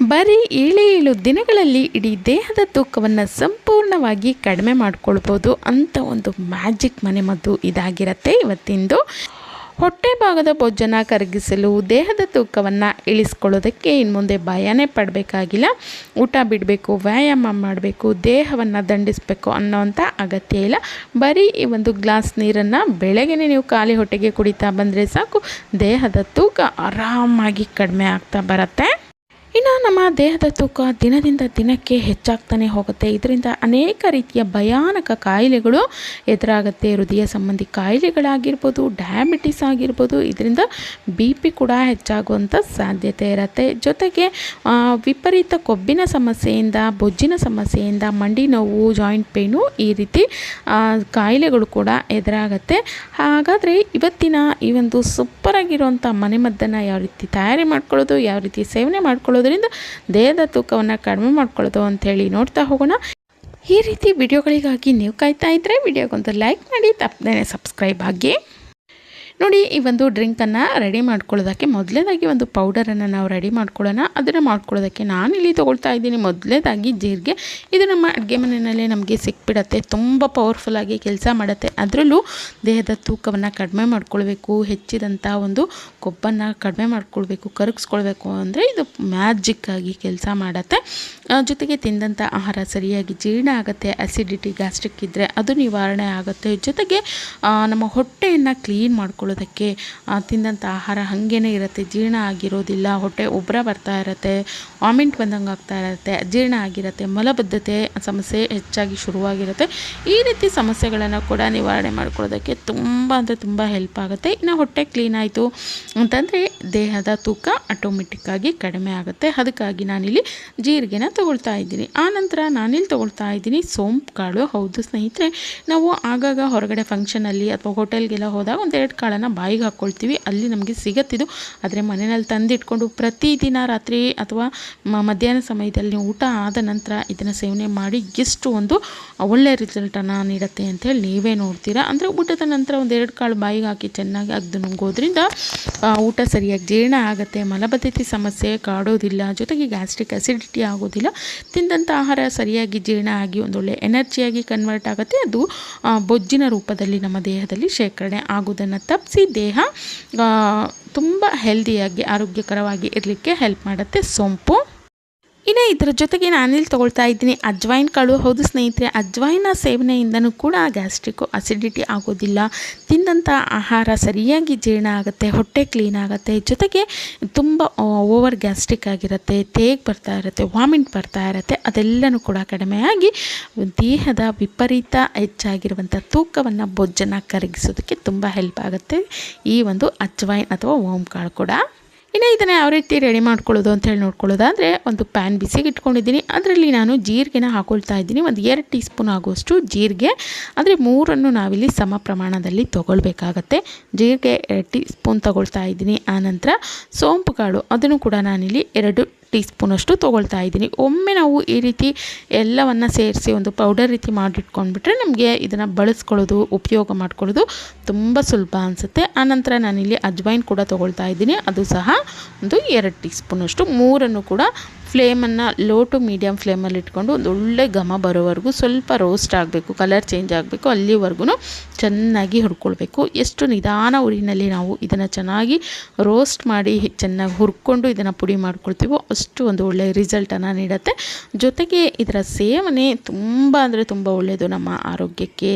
ಬರೀ ಏಳು ಏಳು ದಿನಗಳಲ್ಲಿ ಇಡೀ ದೇಹದ ತೂಕವನ್ನು ಸಂಪೂರ್ಣವಾಗಿ ಕಡಿಮೆ ಮಾಡಿಕೊಳ್ಬೋದು ಅಂತ ಒಂದು ಮ್ಯಾಜಿಕ್ ಮನೆಮದ್ದು ಇದಾಗಿರುತ್ತೆ ಇವತ್ತಿಂದು. ಹೊಟ್ಟೆ ಭಾಗದ ಭೋಜನ ಕರಗಿಸಲು ದೇಹದ ತೂಕವನ್ನು ಇಳಿಸ್ಕೊಳ್ಳೋದಕ್ಕೆ ಇನ್ನು ಮುಂದೆ ಭಯನೇ ಪಡಬೇಕಾಗಿಲ್ಲ. ಊಟ ಬಿಡಬೇಕು, ವ್ಯಾಯಾಮ ಮಾಡಬೇಕು, ದೇಹವನ್ನು ದಂಡಿಸಬೇಕು ಅನ್ನೋವಂಥ ಅಗತ್ಯ ಇಲ್ಲ. ಬರೀ ಈ ಒಂದು ಗ್ಲಾಸ್ ನೀರನ್ನು ಬೆಳಗ್ಗೆ ನೀವು ಖಾಲಿ ಹೊಟ್ಟೆಗೆ ಕುಡಿತಾ ಬಂದರೆ ಸಾಕು, ದೇಹದ ತೂಕ ಆರಾಮಾಗಿ ಕಡಿಮೆ ಆಗ್ತಾ ಬರುತ್ತೆ. ನಮ್ಮ ದೇಹದ ತೂಕ ದಿನದಿಂದ ದಿನಕ್ಕೆ ಹೆಚ್ಚಾಗ್ತಾನೆ ಹೋಗುತ್ತೆ. ಇದರಿಂದ ಅನೇಕ ರೀತಿಯ ಭಯಾನಕ ಕಾಯಿಲೆಗಳು ಎದುರಾಗುತ್ತೆ. ಹೃದಯ ಸಂಬಂಧಿ ಕಾಯಿಲೆಗಳಾಗಿರ್ಬೋದು ಡಯಾಬಿಟಿಸ್ ಆಗಿರ್ಬೋದು, ಇದರಿಂದ ಬಿ ಪಿ ಕೂಡ ಹೆಚ್ಚಾಗುವಂಥ ಸಾಧ್ಯತೆ ಇರುತ್ತೆ. ಜೊತೆಗೆ ವಿಪರೀತ ಕೊಬ್ಬಿನ ಸಮಸ್ಯೆಯಿಂದ, ಬೊಜ್ಜಿನ ಸಮಸ್ಯೆಯಿಂದ, ಮಂಡಿ ನೋವು ಜಾಯಿಂಟ್ ಪೇನು ಈ ರೀತಿ ಕಾಯಿಲೆಗಳು ಕೂಡ ಎದುರಾಗುತ್ತೆ. ಹಾಗಾದರೆ ಇವತ್ತಿನ ಈ ಒಂದು ಸೂಪರಾಗಿರುವಂಥ ಮನೆಮದ್ದನ್ನು ಯಾವ ರೀತಿ ತಯಾರಿ ಮಾಡ್ಕೊಳ್ಳೋದು, ಯಾವ ರೀತಿ ಸೇವನೆ ಮಾಡ್ಕೊಳ್ಳೋದ್ರಿಂದ ದೇಹದ ತೂಕವನ್ನು ಕಡಿಮೆ ಮಾಡ್ಕೊಳ್ಳೋದು ಅಂಥೇಳಿ ನೋಡ್ತಾ ಹೋಗೋಣ. ಈ ರೀತಿ ವಿಡಿಯೋಗಳಿಗಾಗಿ ನೀವು ಕಾಯ್ತಾ ಇದ್ದರೆ ವಿಡಿಯೋಗೊಂದು ಲೈಕ್ ಮಾಡಿ, ತಪ್ಪದೇ ಸಬ್ಸ್ಕ್ರೈಬ್ ಆಗಿ ನೋಡಿ, ಈ ಒಂದು ಡ್ರಿಂಕನ್ನು ರೆಡಿ ಮಾಡ್ಕೊಳ್ಳೋದಕ್ಕೆ ಮೊದಲನೇದಾಗಿ ಒಂದು ಪೌಡರನ್ನು ನಾವು ರೆಡಿ ಮಾಡ್ಕೊಳ್ಳೋಣ. ಅದನ್ನು ಮಾಡ್ಕೊಳ್ಳೋದಕ್ಕೆ ನಾನಿಲ್ಲಿ ತೊಗೊಳ್ತಾ ಇದ್ದೀನಿ. ಮೊದಲೇದಾಗಿ ಜೀರಿಗೆ. ಇದು ನಮ್ಮ ಅಡುಗೆ ಮನೆಯಲ್ಲೇ ನಮಗೆ ಸಿಕ್ಬಿಡತ್ತೆ. ತುಂಬ ಪವರ್ಫುಲ್ಲಾಗಿ ಕೆಲಸ ಮಾಡುತ್ತೆ. ಅದರಲ್ಲೂ ದೇಹದ ತೂಕವನ್ನು ಕಡಿಮೆ ಮಾಡ್ಕೊಳ್ಬೇಕು ಹೆಚ್ಚಿದಂಥ ಒಂದು ಕೊಬ್ಬನ್ನು ಕಡಿಮೆ ಮಾಡ್ಕೊಳ್ಬೇಕು, ಕರಗಿಸ್ಕೊಳ್ಬೇಕು ಅಂದರೆ ಇದು ಮ್ಯಾಜಿಕ್ಕಾಗಿ ಕೆಲಸ ಮಾಡುತ್ತೆ. ಜೊತೆಗೆ ತಿಂದಂಥ ಆಹಾರ ಸರಿಯಾಗಿ ಜೀರ್ಣ ಆಗುತ್ತೆ. ಅಸಿಡಿಟಿ ಗ್ಯಾಸ್ಟ್ರಿಕ್ ಇದ್ದರೆ ಅದು ನಿವಾರಣೆ ಆಗುತ್ತೆ. ಜೊತೆಗೆ ನಮ್ಮ ಹೊಟ್ಟೆಯನ್ನು ಕ್ಲೀನ್ ಮಾಡ್ಕೊಳ್ಳೋದಕ್ಕೆ ತಿಂದಂಥ ಆಹಾರ ಹಾಗೇ ಇರುತ್ತೆ, ಜೀರ್ಣ ಆಗಿರೋದಿಲ್ಲ, ಹೊಟ್ಟೆ ಉಬ್ಬರ ಬರ್ತಾ ಇರುತ್ತೆ, ವಾಮಿಂಟ್ ಬಂದಂಗೆ ಆಗ್ತಾ ಇರುತ್ತೆ, ಜೀರ್ಣ ಆಗಿರುತ್ತೆ, ಮಲಬದ್ಧತೆ ಸಮಸ್ಯೆ ಹೆಚ್ಚಾಗಿ ಶುರುವಾಗಿರುತ್ತೆ. ಈ ರೀತಿ ಸಮಸ್ಯೆಗಳನ್ನು ಕೂಡ ನಿವಾರಣೆ ಮಾಡ್ಕೊಳ್ಳೋದಕ್ಕೆ ತುಂಬ ಅಂದರೆ ತುಂಬ ಹೆಲ್ಪ್ ಆಗುತ್ತೆ. ಇನ್ನು ಹೊಟ್ಟೆ ಕ್ಲೀನ್ ಆಯಿತು ಅಂತಂದರೆ ದೇಹದ ತೂಕ ಆಟೋಮೆಟಿಕ್ಕಾಗಿ ಕಡಿಮೆ ಆಗುತ್ತೆ. ಅದಕ್ಕಾಗಿ ನಾನಿಲ್ಲಿ ಜೀರಿಗೆನ ತೊಗೊಳ್ತಾ ಇದ್ದೀನಿ. ಆನಂತರ ನಾನಿಲ್ಲಿ ತೊಗೊಳ್ತಾ ಇದ್ದೀನಿ ಸೋಂಪು ಕಾಳು. ಹೌದು ಸ್ನೇಹಿತರೆ, ನಾವು ಆಗಾಗ ಹೊರಗಡೆ ಫಂಕ್ಷನಲ್ಲಿ ಅಥವಾ ಹೋಟೆಲ್ಗೆಲ್ಲ ಹೋದಾಗ ಒಂದೆರಡು ಕಾಳನ್ನು ಬಾಯಿಗೆ ಹಾಕ್ಕೊಳ್ತೀವಿ ಅಲ್ಲಿ ನಮಗೆ ಸಿಗತ್ತಿದು. ಆದರೆ ಮನೆಯಲ್ಲಿ ತಂದಿಟ್ಕೊಂಡು ಪ್ರತಿದಿನ ರಾತ್ರಿ ಅಥವಾ ಮಧ್ಯಾಹ್ನ ಸಮಯದಲ್ಲಿ ಊಟ ಆದ ನಂತರ ಇದನ್ನು ಸೇವನೆ ಮಾಡಿ ಎಷ್ಟು ಒಂದು ಒಳ್ಳೆಯ ರಿಸಲ್ಟನ್ನು ನೀಡುತ್ತೆ ಅಂತೇಳಿ ನೀವೇ ನೋಡ್ತೀರಾ? ಅಂದರೆ ಊಟದ ನಂತರ ಒಂದು ಎರಡು ಕಾಳು ಬಾಯಿಗೆ ಹಾಕಿ ಚೆನ್ನಾಗಿ ಅಗ್ದು ನುಂಗೋದ್ರಿಂದ ಊಟ ಸರಿಯಾಗಿ ಜೀರ್ಣ ಆಗುತ್ತೆ. ಮಲಬದ್ಧತೆ ಸಮಸ್ಯೆ ಕಾಡೋದಿಲ್ಲ. ಜೊತೆಗೆ ಗ್ಯಾಸ್ಟ್ರಿಕ್ ಅಸಿಡಿಟಿ ಆಗೋದಿಲ್ಲ. ತಿಂದಂಥ ಆಹಾರ ಸರಿಯಾಗಿ ಜೀರ್ಣ ಆಗಿ ಒಂದೊಳ್ಳೆ ಎನರ್ಜಿಯಾಗಿ ಕನ್ವರ್ಟ್ ಆಗುತ್ತೆ. ಅದು ಬೊಜ್ಜಿನ ರೂಪದಲ್ಲಿ ನಮ್ಮ ದೇಹದಲ್ಲಿ ಶೇಖರಣೆ ಆಗೋದನ್ನು ತಪ್ಪಿಸಿ ದೇಹ ತುಂಬ ಹೆಲ್ದಿಯಾಗಿ ಆರೋಗ್ಯಕರವಾಗಿ ಇರಲಿಕ್ಕೆ ಹೆಲ್ಪ್ ಮಾಡುತ್ತೆ ಸೋಂಪು. ಇನ್ನು ಇದರ ಜೊತೆಗೆ ನಾನಿಲ್ಲಿ ತೊಗೊಳ್ತಾ ಇದ್ದೀನಿ ಅಜ್ವೈನ್ ಕಾಳು. ಹೌದು ಸ್ನೇಹಿತರೆ ಅಜ್ವೈನ ಸೇವನೆಯಿಂದನೂ ಕೂಡ ಗ್ಯಾಸ್ಟ್ರಿಕ್ಕು ಅಸಿಡಿಟಿ ಆಗೋದಿಲ್ಲ. ತಿಂದಂಥ ಆಹಾರ ಸರಿಯಾಗಿ ಜೀರ್ಣ ಆಗುತ್ತೆ, ಹೊಟ್ಟೆ ಕ್ಲೀನ್ ಆಗುತ್ತೆ, ಜೊತೆಗೆ ತುಂಬ ಓವರ್ ಗ್ಯಾಸ್ಟ್ರಿಕ್ ಆಗಿರುತ್ತೆ, ತೇಗ್ ಬರ್ತಾ ಇರುತ್ತೆ, ವಾಮಿಟ್ ಬರ್ತಾ ಇರುತ್ತೆ, ಅದೆಲ್ಲನೂ ಕೂಡ ಕಡಿಮೆಯಾಗಿ ದೇಹದ ವಿಪರೀತ ಹೆಚ್ಚಾಗಿರುವಂಥ ತೂಕವನ್ನು ಬೊಜ್ಜನ್ನು ಕರಗಿಸೋದಕ್ಕೆ ತುಂಬ ಹೆಲ್ಪ್ ಆಗುತ್ತೆ ಈ ಒಂದು ಅಜ್ವೈನ್ ಅಥವಾ ಓಂ ಕಾಳು ಕೂಡ. ಇನ್ನು ಇದನ್ನು ಯಾವ ರೀತಿ ರೆಡಿ ಮಾಡ್ಕೊಳ್ಳೋದು ಅಂತ ಹೇಳಿ ನೋಡ್ಕೊಳ್ಳೋದಾದರೆ ಒಂದು ಪ್ಯಾನ್ ಬಿಸಿಗೆ ಇಟ್ಕೊಂಡಿದ್ದೀನಿ. ಅದರಲ್ಲಿ ನಾನು ಜೀರಿಗೆನ ಹಾಕೊಳ್ತಾ ಇದ್ದೀನಿ. ಒಂದು ಎರಡು ಟೀ ಸ್ಪೂನ್ ಆಗುವಷ್ಟು ಜೀರಿಗೆ. ಅಂದರೆ ಮೂರನ್ನು ನಾವಿಲ್ಲಿ ಸಮ ಪ್ರಮಾಣದಲ್ಲಿ ತೊಗೊಳ್ಬೇಕಾಗತ್ತೆ. ಜೀರಿಗೆ ಎರಡು ಟೀ ಸ್ಪೂನ್ ತೊಗೊಳ್ತಾ ಇದ್ದೀನಿ ಆನಂತರ ಸೋಂಪು ಕಾಳು ಅದನ್ನು ಕೂಡ ನಾನಿಲ್ಲಿ ಎರಡು ಟೀ ಸ್ಪೂನಷ್ಟು ತೊಗೊಳ್ತಾ ಇದ್ದೀನಿ. ಒಮ್ಮೆ ನಾವು ಈ ರೀತಿ ಎಲ್ಲವನ್ನು ಸೇರಿಸಿ ಒಂದು ಪೌಡರ್ ರೀತಿ ಮಾಡಿಟ್ಕೊಂಡ್ಬಿಟ್ರೆ ನಮಗೆ ಇದನ್ನು ಬಳಸ್ಕೊಳ್ಳೋದು, ಉಪಯೋಗ ಮಾಡ್ಕೊಳ್ಳೋದು ತುಂಬ ಸುಲಭ ಅನಿಸುತ್ತೆ. ಆನಂತರ ನಾನಿಲ್ಲಿ ಅಜ್ವೈನ್ ಕೂಡ ತೊಗೊಳ್ತಾ ಇದ್ದೀನಿ. ಅದು ಸಹ ಒಂದು ಎರಡು ಟೀ ಸ್ಪೂನಷ್ಟು ಮೂರನ್ನು ಕೂಡ ಫ್ಲೇಮನ್ನು ಲೋ ಟು ಮೀಡಿಯಮ್ ಫ್ಲೇಮಲ್ಲಿ ಇಟ್ಕೊಂಡು ಒಂದು ಒಳ್ಳೆ ಘಮ ಬರೋವರೆಗೂ ಸ್ವಲ್ಪ ರೋಸ್ಟ್ ಆಗಬೇಕು, ಕಲರ್ ಚೇಂಜ್ ಆಗಬೇಕು ಅಲ್ಲಿವರೆಗೂ ಚೆನ್ನಾಗಿ ಹುರ್ಕೊಳ್ಬೇಕು. ಎಷ್ಟು ನಿಧಾನ ಉರಿನಲ್ಲಿ ನಾವು ಇದನ್ನು ಚೆನ್ನಾಗಿ ರೋಸ್ಟ್ ಮಾಡಿ ಚೆನ್ನಾಗಿ ಹುರ್ಕೊಂಡು ಇದನ್ನು ಪುಡಿ ಮಾಡ್ಕೊಳ್ತೀವೋ ಅಷ್ಟು ಒಂದು ಒಳ್ಳೆಯ ರಿಸಲ್ಟನ್ನು ನೀಡುತ್ತೆ. ಜೊತೆಗೆ ಇದರ ಸೇವನೆ ತುಂಬ ಅಂದರೆ ತುಂಬ ಒಳ್ಳೆಯದು ನಮ್ಮ ಆರೋಗ್ಯಕ್ಕೆ.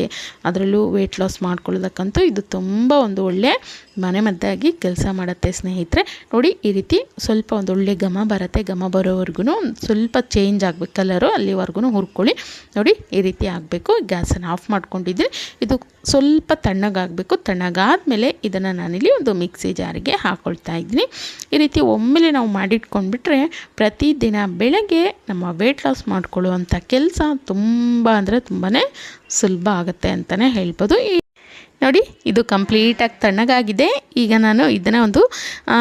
ಅದರಲ್ಲೂ ವೆಯ್ಟ್ ಲಾಸ್ ಮಾಡ್ಕೊಳ್ಳೋದಕ್ಕಂತೂ ಇದು ತುಂಬ ಒಂದು ಒಳ್ಳೆ ಮನೆಮದ್ದಾಗಿ ಕೆಲಸ ಮಾಡುತ್ತೆ ಸ್ನೇಹಿತರೆ. ನೋಡಿ ಈ ರೀತಿ ಸ್ವಲ್ಪ ಒಂದು ಒಳ್ಳೆ ಘಮ ಬರುತ್ತೆ. ಘಮ ಬರೋವರೆಗೂ ಸ್ವಲ್ಪ ಚೇಂಜ್ ಆಗಬೇಕು. ಕಲರು ಅಲ್ಲಿವರೆಗೂ ಹುರ್ಕೊಳ್ಳಿ. ನೋಡಿ ಈ ರೀತಿ ಆಗಬೇಕು. ಗ್ಯಾಸನ್ನು ಆಫ್ ಮಾಡ್ಕೊಂಡಿದ್ದೀನಿ ಇದು ಸ್ವಲ್ಪ ತಣ್ಣಗಾಗಬೇಕು. ತಣ್ಣಗಾದ್ಮೇಲೆ ಇದನ್ನು ನಾನಿಲ್ಲಿ ಒಂದು ಮಿಕ್ಸಿ ಜಾರಿಗೆ ಹಾಕ್ಕೊಳ್ತಾ ಇದ್ದೀನಿ. ಈ ರೀತಿ ಒಮ್ಮೆಲೆ ನಾವು ಮಾಡಿಟ್ಕೊಂಡ್ಬಿಟ್ರೆ ಪ್ರತಿದಿನ ಬೆಳಗ್ಗೆ ನಮ್ಮ ವೆಯ್ಟ್ ಲಾಸ್ ಮಾಡಿಕೊಳ್ಳುವಂಥ ಕೆಲಸ ತುಂಬ ಅಂದರೆ ತುಂಬಾ ಸುಲಭ ಆಗುತ್ತೆ ಅಂತಲೇ ಹೇಳ್ಬೋದು. ಈ ನೋಡಿ, ಇದು ಕಂಪ್ಲೀಟಾಗಿ ತಣ್ಣಗಾಗಿದೆ. ಈಗ ನಾನು ಇದನ್ನು ಒಂದು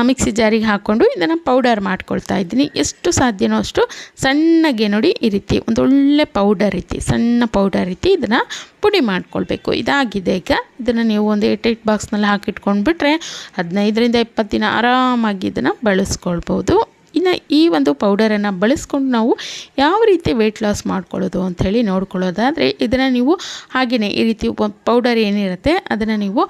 ಮಿಕ್ಸಿ ಜಾರಿಗೆ ಹಾಕ್ಕೊಂಡು ಇದನ್ನು ಪೌಡರ್ ಮಾಡ್ಕೊಳ್ತಾ ಇದ್ದೀನಿ. ಎಷ್ಟು ಸಾಧ್ಯನೋ ಅಷ್ಟು ಸಣ್ಣಗೆ ನೋಡಿ ಈ ರೀತಿ, ಒಂದು ಒಳ್ಳೆ ಪೌಡರ್ ರೀತಿ, ಸಣ್ಣ ಪೌಡರ್ ರೀತಿ ಇದನ್ನು ಪುಡಿ ಮಾಡ್ಕೊಳ್ಬೇಕು. ಇದಾಗಿದೆ ಈಗ. ಇದನ್ನು ನೀವು ಒಂದು ಏಟ್ ಏಟ್ ಬಾಕ್ಸ್ನಲ್ಲಿ ಹಾಕಿಟ್ಕೊಂಡ್ಬಿಟ್ರೆ ಹದಿನೈದರಿಂದ ಇಪ್ಪತ್ತು ದಿನ ಆರಾಮಾಗಿ ಇದನ್ನು ಬಳಸ್ಕೊಳ್ಬೋದು. ಇನ್ನು ಈ ಒಂದು ಪೌಡರನ್ನು ಬಳಸ್ಕೊಂಡು ನಾವು ಯಾವ ರೀತಿ ವೆಯ್ಟ್ ಲಾಸ್ ಮಾಡ್ಕೊಳ್ಳೋದು ಅಂಥೇಳಿ ನೋಡ್ಕೊಳ್ಳೋದಾದರೆ ಇದನ್ನು ನೀವು ಹಾಗೆಯೇ ಈ ರೀತಿ ಪೌಡರ್ ಏನಿರುತ್ತೆ ಅದನ್ನು ನೀವು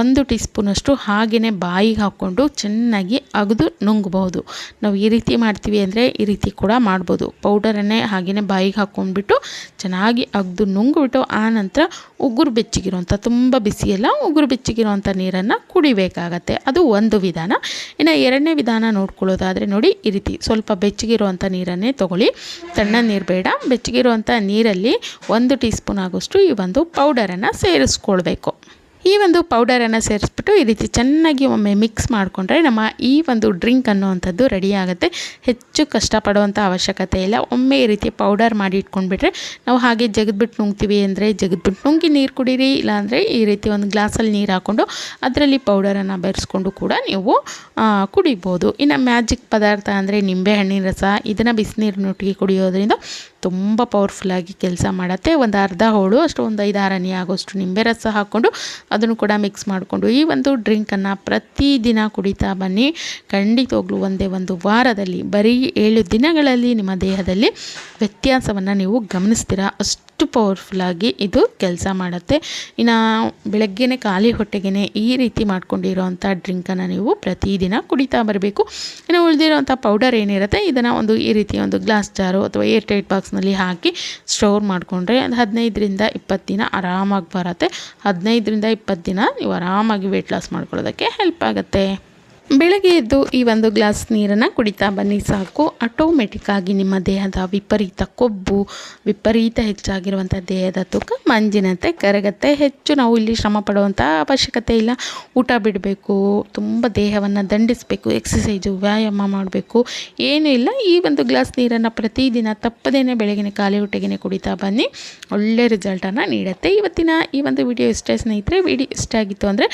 ಒಂದು ಟೀ ಸ್ಪೂನಷ್ಟು ಹಾಗೆಯೇ ಬಾಯಿಗೆ ಹಾಕ್ಕೊಂಡು ಚೆನ್ನಾಗಿ ಅಗದು ನುಂಗಬಹುದು. ನಾವು ಈ ರೀತಿ ಮಾಡ್ತೀವಿ ಅಂದರೆ ಈ ರೀತಿ ಕೂಡ ಮಾಡ್ಬೋದು. ಪೌಡರನ್ನೇ ಹಾಗೆಯೇ ಬಾಯಿಗೆ ಹಾಕ್ಕೊಂಡ್ಬಿಟ್ಟು ಚೆನ್ನಾಗಿ ಅಗದು ನುಂಗ್ಬಿಟ್ಟು ಆ ನಂತರ ಉಗುರು ಬೆಚ್ಚಿಗಿರುವಂಥ ತುಂಬ ಬಿಸಿಯೆಲ್ಲ ಉಗುರು ಬೆಚ್ಚಿಗಿರುವಂಥ ನೀರನ್ನು ಕುಡಿಬೇಕಾಗತ್ತೆ. ಅದು ಒಂದು ವಿಧಾನ. ಇನ್ನು ಎರಡನೇ ವಿಧಾನ ನೋಡ್ಕೊಳ್ಳೋದಾದರೆ ನೋಡಿ ರೀತಿ ಸ್ವಲ್ಪ ಬೆಚ್ಚಗಿರುವಂಥ ನೀರನ್ನೇ ತೊಗೊಳ್ಳಿ. ತಣ್ಣ ನೀರು ಬೇಡ. ಬೆಚ್ಚಗಿರುವಂಥ ನೀರಲ್ಲಿ ಒಂದು ಟೀ ಸ್ಪೂನ್ ಆಗೋಷ್ಟು ಈ ಒಂದು ಪೌಡರನ್ನು ಸೇರಿಸ್ಕೊಳ್ಬೇಕು. ಈ ಒಂದು ಪೌಡರನ್ನು ಸೇರಿಸ್ಬಿಟ್ಟು ಈ ರೀತಿ ಚೆನ್ನಾಗಿ ಒಮ್ಮೆ ಮಿಕ್ಸ್ ಮಾಡಿಕೊಂಡ್ರೆ ನಮ್ಮ ಈ ಒಂದು ಡ್ರಿಂಕ್ ಅನ್ನುವಂಥದ್ದು ರೆಡಿ ಆಗುತ್ತೆ. ಹೆಚ್ಚು ಕಷ್ಟಪಡುವಂಥ ಅವಶ್ಯಕತೆ ಇಲ್ಲ. ಒಮ್ಮೆ ಈ ರೀತಿ ಪೌಡರ್ ಮಾಡಿ ಇಟ್ಕೊಂಡ್ಬಿಟ್ರೆ ನಾವು ಹಾಗೆ ಜಗದ್ಬಿಟ್ಟು ನುಂಗ್ತೀವಿ ಅಂದರೆ ಜಗದ್ಬಿಟ್ಟು ನುಂಗಿ ನೀರು ಕುಡೀರಿ, ಇಲ್ಲಾಂದರೆ ಈ ರೀತಿ ಒಂದು ಗ್ಲಾಸಲ್ಲಿ ನೀರು ಹಾಕ್ಕೊಂಡು ಅದರಲ್ಲಿ ಪೌಡರನ್ನು ಬೆರೆಸ್ಕೊಂಡು ಕೂಡ ನೀವು ಕುಡಿಬೋದು. ಇನ್ನು ಮ್ಯಾಜಿಕ್ ಪದಾರ್ಥ ಅಂದರೆ ನಿಂಬೆಹಣ್ಣಿನ ರಸ, ಇದನ್ನು ಬಿಸಿನೀರಿನೊಟ್ಟಿಗೆ ಕುಡಿಯೋದ್ರಿಂದ ತುಂಬ ಪವರ್ಫುಲ್ಲಾಗಿ ಕೆಲಸ ಮಾಡುತ್ತೆ. ಒಂದು ಅರ್ಧ ಹೋಳು ಅಷ್ಟು ಒಂದು ಐದು ಆರನೇ ಆಗೋಷ್ಟು ನಿಂಬೆ ರಸ ಹಾಕ್ಕೊಂಡು ಅದನ್ನು ಕೂಡ ಮಿಕ್ಸ್ ಮಾಡಿಕೊಂಡು ಈ ಒಂದು ಡ್ರಿಂಕನ್ನು ಪ್ರತಿದಿನ ಕುಡಿತಾ ಬನ್ನಿ. ಖಂಡಿತವಾಗ್ಲೂ ಒಂದೇ ಒಂದು ವಾರದಲ್ಲಿ, ಬರೀ ಏಳು ದಿನಗಳಲ್ಲಿ ನಿಮ್ಮ ದೇಹದಲ್ಲಿ ವ್ಯತ್ಯಾಸವನ್ನು ನೀವು ಗಮನಿಸ್ತೀರಾ? ಅಷ್ಟು ಪವರ್ಫುಲ್ಲಾಗಿ ಇದು ಕೆಲಸ ಮಾಡುತ್ತೆ. ಇನ್ನು ಬೆಳಗ್ಗೆನೇ ಖಾಲಿ ಹೊಟ್ಟೆಗೆ ಈ ರೀತಿ ಮಾಡ್ಕೊಂಡಿರೋವಂಥ ಡ್ರಿಂಕನ್ನು ನೀವು ಪ್ರತಿದಿನ ಕುಡಿತಾ ಬರಬೇಕು. ಇನ್ನು ಉಳಿದಿರೋವಂಥ ಪೌಡರ್ ಏನಿರುತ್ತೆ, ಇದನ್ನು ಒಂದು ಈ ರೀತಿ ಒಂದು ಗ್ಲಾಸ್ ಜಾರು ಅಥವಾ ಏರ್ ಟೈಟ್ ಬಾಕ್ಸ್ನಲ್ಲಿ ಹಾಕಿ ಸ್ಟೋರ್ ಮಾಡಿಕೊಂಡ್ರೆ ಅದು ಹದಿನೈದರಿಂದ ಇಪ್ಪತ್ತು ದಿನ ಆರಾಮಾಗಿ ಬರುತ್ತೆ. ಹದಿನೈದರಿಂದ ಇಪ್ಪತ್ತು ದಿನ ನೀವು ಆರಾಮಾಗಿ ವೆಯ್ಟ್ ಲಾಸ್ ಮಾಡ್ಕೊಳ್ಳೋದಕ್ಕೆ ಹೆಲ್ಪ್ ಆಗುತ್ತೆ. ಬೆಳಗ್ಗೆ ಎದ್ದು ಈ ಒಂದು ಗ್ಲಾಸ್ ನೀರನ್ನು ಕುಡಿತಾ ಬನ್ನಿ ಸಾಕು. ಆಟೋಮೆಟಿಕ್ಕಾಗಿ ನಿಮ್ಮ ದೇಹದ ವಿಪರೀತ ಕೊಬ್ಬು, ವಿಪರೀತ ಹೆಚ್ಚಾಗಿರುವಂಥ ದೇಹದ ತೂಕ ಮಂಜಿನಂತೆ ಕರಗತ್ತೆ. ಹೆಚ್ಚು ನಾವು ಇಲ್ಲಿ ಶ್ರಮ ಪಡುವಂಥ ಅವಶ್ಯಕತೆ ಇಲ್ಲ. ಊಟ ಬಿಡಬೇಕು, ತುಂಬ ದೇಹವನ್ನು ದಂಡಿಸಬೇಕು ಎಕ್ಸಸೈಜು ವ್ಯಾಯಾಮ ಮಾಡಬೇಕು. ಏನೂ ಇಲ್ಲ. ಈ ಒಂದು ಗ್ಲಾಸ್ ನೀರನ್ನು ಪ್ರತಿದಿನ ತಪ್ಪದೇ ಬೆಳಗಿನ ಖಾಲಿ ಹೊಟ್ಟೆಗೆ ಕುಡಿತಾ ಬನ್ನಿ. ಒಳ್ಳೆ ರಿಸಲ್ಟನ್ನು ನೀಡುತ್ತೆ. ಇವತ್ತಿನ ಈ ಒಂದು ವಿಡಿಯೋ ಇಷ್ಟ ಸ್ನೇಹಿತರೆ ವಿಡಿಯೋ ಇಷ್ಟ ಆಗಿತ್ತು ಅಂದರೆ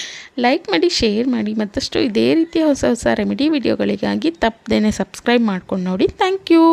ಲೈಕ್ ಮಾಡಿ ಶೇರ್ ಮಾಡಿ, ಮತ್ತಷ್ಟು ಇದೇ ರೀತಿಯ ಹೊಸ ಹೊಸ ರೆಮಿಡಿ ವಿಡಿಯೋಗಳಿಗಾಗಿ ತಪ್ಪದೇನೆ ಸಬ್ಸ್ಕ್ರೈಬ್ ಮಾಡ್ಕೊಂಡು ನೋಡಿ. Thank you.